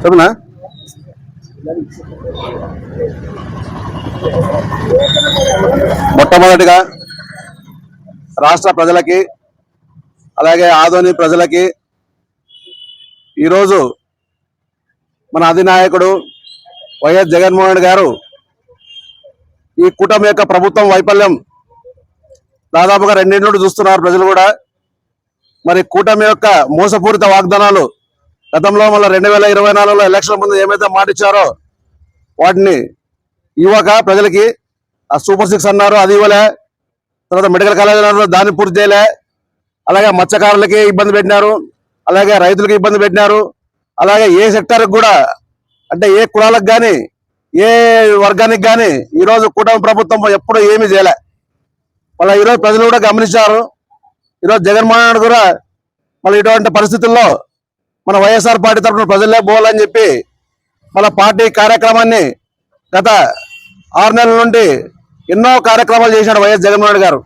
చెప్పనా? మొట్టమొదటిగా రాష్ట్ర ప్రజలకి అలాగే ఆదోని ప్రజలకి ఈరోజు మన అధినాయకుడు వైఎస్ జగన్మోహన్ రెడ్డి గారు ఈ కూటమి యొక్క ప్రభుత్వం వైఫల్యం దాదాపుగా రెండింటి నుండి చూస్తున్నారు ప్రజలు కూడా. మరి కూటమి యొక్క మోసపూరిత వాగ్దానాలు గతంలో మళ్ళీ రెండు వేల ఇరవై నాలుగులో ఎలక్షన్ ముందు ఏమైతే మాటిచ్చారో వాటిని ఇవ్వక ప్రజలకి ఆ సూపర్ సిక్స్ అన్నారు అది ఇవ్వలే. తర్వాత మెడికల్ కాలేజ్ అన్నారు దాన్ని పూర్తి చేయలే. అలాగే మత్స్యకారులకి ఇబ్బంది పెట్టినారు అలాగే రైతులకు ఇబ్బంది పెట్టినారు అలాగే ఏ సెక్టార్కి కూడా అంటే ఏ కులాలకు కానీ ఏ వర్గానికి కానీ ఈరోజు కూటమి ప్రభుత్వం ఎప్పుడు ఏమీ చేయలే. మళ్ళీ ఈరోజు ప్రజలు కూడా గమనించారు. ఈరోజు జగన్మోహన్ రెడ్డి కూడా మళ్ళీ ఇటువంటి పరిస్థితుల్లో మన వైఎస్ఆర్ పార్టీ తరఫున ప్రజల్లో పోవాలని చెప్పి మన పార్టీ కార్యక్రమాన్ని గత ఆరు నెలల నుండి ఎన్నో కార్యక్రమాలు చేశాడు వైఎస్ జగన్మోహన్ గారు.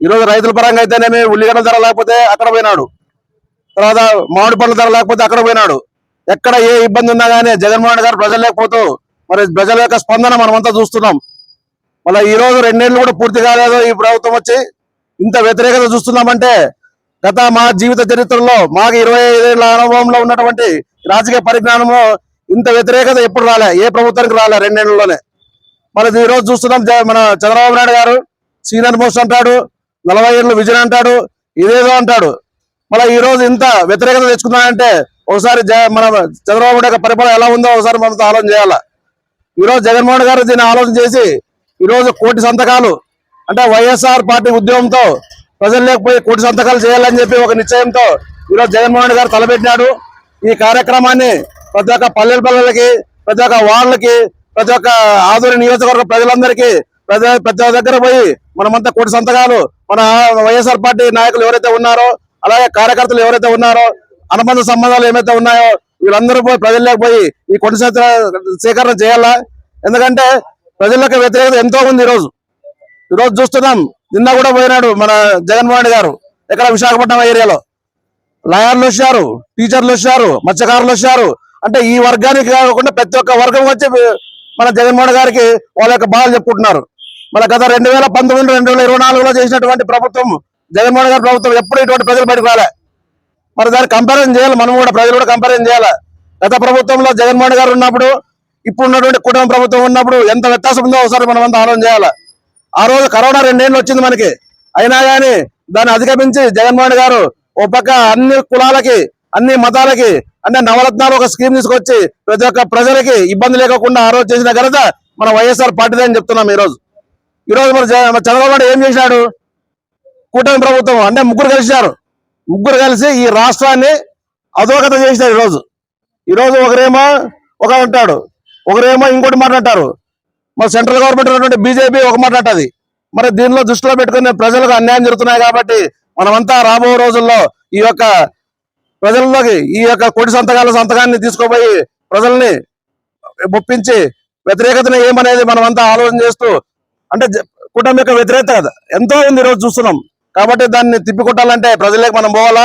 ఈరోజు రైతుల పరంగా అయితేనేమి ఉల్లిగడ్డ ధర లేకపోతే అక్కడ పోయినాడు. తర్వాత మామిడి పండ్ల ధర లేకపోతే అక్కడ పోయినాడు. ఎక్కడ ఏ ఇబ్బంది ఉన్నా కానీ జగన్మోహన్ గారు ప్రజలు లేకపోతూ మరి ప్రజల యొక్క స్పందన మనమంతా చూస్తున్నాం. మళ్ళీ ఈ రోజు కూడా పూర్తి కాలేదు ఈ ప్రభుత్వం వచ్చి. ఇంత వ్యతిరేకత చూస్తున్నామంటే గత మా జీవిత చరిత్రలో మాకు ఇరవై ఐదేళ్ళ అనుభవంలో ఉన్నటువంటి రాజకీయ పరిజ్ఞానంలో ఇంత వ్యతిరేకత ఎప్పుడు రాలే ఏ ప్రభుత్వానికి రాలే రెండేళ్ళలోనే. మరి ఈ రోజు చూస్తున్నాం మన చంద్రబాబు నాయుడు గారు సీనియర్ మోస్ట్ అంటాడు నలభై ఏళ్ళు విజయన్ అంటాడు ఇదేదో అంటాడు. మళ్ళీ ఈ రోజు ఇంత వ్యతిరేకత తెచ్చుకున్నాడంటే ఒకసారి మన చంద్రబాబు నాయుడు పరిపాలన ఎలా ఉందో ఒకసారి మనతో ఆలోచన చేయాలి. ఈ రోజు జగన్మోహన్ గారు దీన్ని ఆలోచన చేసి ఈ రోజు కోటి సంతకాలు అంటే వైఎస్ఆర్ పార్టీ ఉద్యమంతో ప్రజలు లేకపోయి కోటి సంతకాలు చేయాలని చెప్పి ఒక నిశ్చయంతో ఈ రోజు జగన్మోహన్ రెడ్డి గారు తలపెట్టినాడు. ఈ కార్యక్రమాన్ని ప్రతి ఒక్క పల్లెల పల్లెలకి ప్రతి ఒక్క వార్డులకి ప్రతి ఒక్క ఆదూరి నియోజకవర్గ ప్రజలందరికీ ప్రతి ప్రతి దగ్గర పోయి మనమంతా కోటి సంతకాలు మన వైఎస్ఆర్ పార్టీ నాయకులు ఎవరైతే ఉన్నారో అలాగే కార్యకర్తలు ఎవరైతే ఉన్నారో అనుబంధ సంబంధాలు ఏమైతే ఉన్నాయో వీళ్ళందరూ పోయి ప్రజల్లోకి పోయి ఈ కొట్టి సేకరణ చేయాలా? ఎందుకంటే ప్రజలకు వ్యతిరేకత ఎంతో ఉంది ఈరోజు. ఈరోజు చూస్తున్నాం. నిన్న కూడా పోయినాడు మన జగన్మోహన్ రెడ్డి గారు. ఇక్కడ విశాఖపట్నం ఏరియాలో. లాయర్లు వచ్చారు టీచర్లు వచ్చారు మత్స్యకారులు వచ్చారు అంటే ఈ వర్గానికి కాకుండా ప్రతి ఒక్క వర్గం వచ్చి మన జగన్మోహన్ గారికి వాళ్ళ యొక్క బాధలు చెప్పుకుంటున్నారు. మన గత రెండు వేల పంతొమ్మిది రెండు వేల ఇరవై నాలుగులో చేసినటువంటి ప్రభుత్వం జగన్మోహన్ గారి ప్రభుత్వం ఎప్పుడు ఇటువంటి ప్రజలు బయటకు రాలే. మరి దాన్ని కంపారిజన్ చేయాలి. మనం కూడా ప్రజలు కూడా కంపారిజన్ చేయాలి. గత ప్రభుత్వంలో జగన్మోహన్ గారు ఉన్నప్పుడు ఇప్పుడు ఉన్నటువంటి కుటుంబ ప్రభుత్వం ఉన్నప్పుడు ఎంత వ్యత్యాసం ఉందో ఒకసారి మనం అంతా ఆలోచన చేయాలి. ఆ రోజు కరోనా రెండేళ్ళు వచ్చింది మనకి. అయినా కానీ దాన్ని అధిగమించి జగన్మోహన్ గారు ఓ పక్క అన్ని కులాలకి అన్ని మతాలకి అంటే నవరత్నాలు ఒక స్కీమ్ తీసుకొచ్చి ప్రతి ఒక్క ప్రజలకి ఇబ్బంది లేకుండా ఆ రోజు చేసిన ఘనత మన వైఎస్ఆర్ పార్టీదే అని చెప్తున్నాం ఈరోజు. ఈరోజు మరి చంద్రబాబు నాయుడు ఏం చేశాడు కూటమి ప్రభుత్వం అంటే ముగ్గురు కలిశారు ముగ్గురు కలిసి ఈ రాష్ట్రాన్ని అధోగత చేశారు ఈరోజు. ఈరోజు ఒకరేమో ఒక అంటాడు ఒకరేమో ఇంకోటి మాట్లాడతారు. మరి సెంట్రల్ గవర్నమెంట్ ఉన్నటువంటి బీజేపీ ఒక మాట అంటది. మరి దీనిలో దృష్టిలో పెట్టుకుని ప్రజలకు అన్యాయం జరుగుతున్నాయి కాబట్టి మనమంతా రాబో రోజుల్లో ఈ యొక్క ప్రజల్లోకి ఈ యొక్క కొడి సంతకాల సంతకాన్ని తీసుకుపోయి ప్రజల్ని ఒప్పించి వ్యతిరేకతను ఏమనేది మనమంతా ఆలోచన చేస్తూ అంటే కుటుంబం యొక్క వ్యతిరేకత ఎంతో ఉంది ఈరోజు చూస్తున్నాం. కాబట్టి దాన్ని తిప్పికొట్టాలంటే ప్రజలకు మనం పోవాలా?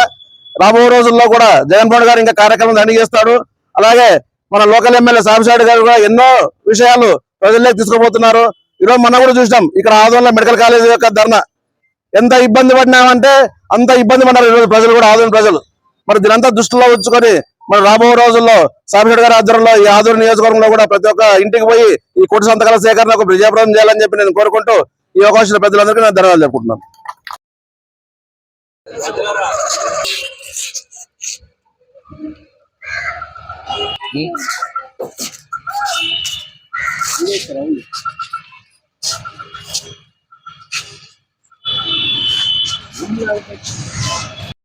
రాబో రోజుల్లో కూడా జగన్మోహన్ గారు ఇంకా కార్యక్రమం దండి చేస్తాడు. అలాగే మన లోకల్ ఎమ్మెల్యే సాంబశివాడి గారు కూడా ఎన్నో విషయాలు ప్రజల్లోకి తీసుకుపోతున్నారు. ఈరోజు మనం కూడా చూసినాం ఇక్కడ ఆదోళన మెడికల్ కాలేజ్ యొక్క ధర్నా. ఎంత ఇబ్బంది పడినామంటే అంత ఇబ్బంది పడ్డారు ఈరోజు ప్రజలు కూడా ఆదోళన ప్రజలు. మరి దీనంతా దృష్టిలో ఉంచుకొని మరి రాబో రోజుల్లో సాంబశివాడి గారి ఆధ్వర్యంలో ఈ ఆదోళన నియోజకవర్గంలో కూడా ప్రతి ఒక్క ఇంటికి పోయి ఈ కోటి సంతకాల సేకరణకు విజయప్రదం చేయాలని చెప్పి నేను కోరుకుంటూ ఈ అవకాశం పెద్దలందరికీ నేను ధన్యవాదాలు చెప్పుకుంటున్నాను. Hmm. letra é aí. Vamos lá, Betinho.